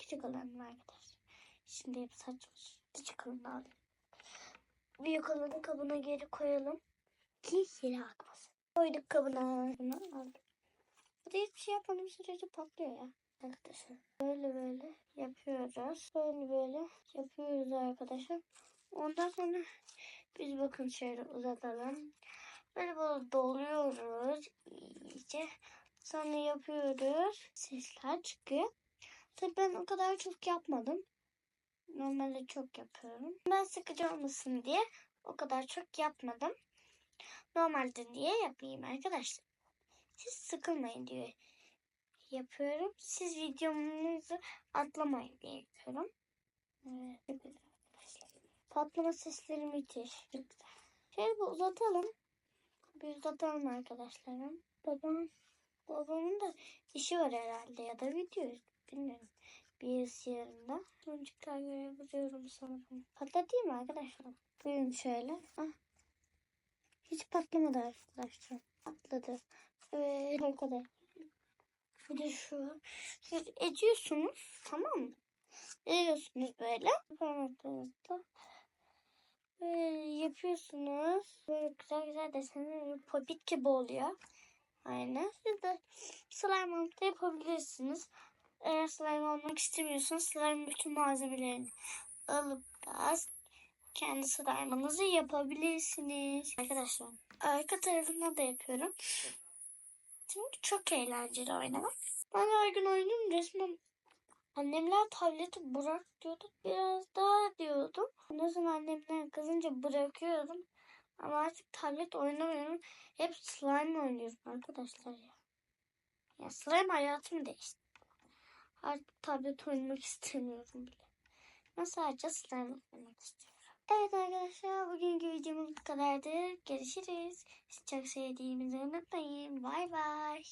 küçük olanı arkadaşlar. Şimdi hep saç küçük olanı alayım. Büyük olanı kabına geri koyalım. Ki yere akmasın. Koyduk kabına. Bunu aldık. Bu da hiçbir şey yapmadığım sürece patlıyor ya. Arkadaşlar böyle böyle yapıyoruz. Böyle böyle yapıyoruz arkadaşlar. Ondan sonra biz bakın şöyle uzatalım. Böyle böyle doluyoruz iyice. Sonra yapıyoruz. Sesler çıkıyor. Tabii ben o kadar çok yapmadım. Normalde çok yapıyorum. Ben sıkıcı olmasın diye o kadar çok yapmadım. Normalde diye yapayım arkadaşlar. Siz sıkılmayın diye yapıyorum. Siz videomuzu atlamayın diye yapıyorum. Evet. Patlama sesleri müthiş. Şöyle bir uzatalım. Bir uzatalım arkadaşlarım. Babam, babamın da işi var herhalde ya da video. Bilmiyorum. Bir yarında. Boncuklar görebiliyorum sanırım. Patlatayım mı arkadaşlar? Buyurun şöyle. Ah. Hiç patlamadı arkadaşlar. Patladı. Evet arkadaşlar. Bir de şu. Siz ediyorsunuz tamam mı? Ediyorsunuz böyle. Parmaklarınızla. Böyle yapıyorsunuz. Böyle güzel güzel desenler popit gibi oluyor. Aynen. Siz de slime yapabilirsiniz. Eğer slime olmak istemiyorsanız slime bütün malzemelerini alıp da kendi slime'ınızı yapabilirsiniz. Arkadaşlar arka tarafına da yapıyorum. Çünkü çok eğlenceli oynamak. Ben her gün oynuyorum resmen Annemler tableti bırak diyordu. Biraz daha diyordum. Ondan sonra annemler kızınca bırakıyordum. Ama artık tablet oynamıyorum. Hep slime oynuyorum arkadaşlar ya. Ya slime hayatımı değişti. Artık tablet oynamak istemiyorum bile. Ben sadece slime oynamak istiyorum. Evet arkadaşlar bugünkü videomuz bu kadardı. Görüşürüz. Sizi çok sevdiğimizi unutmayın. Bay bay.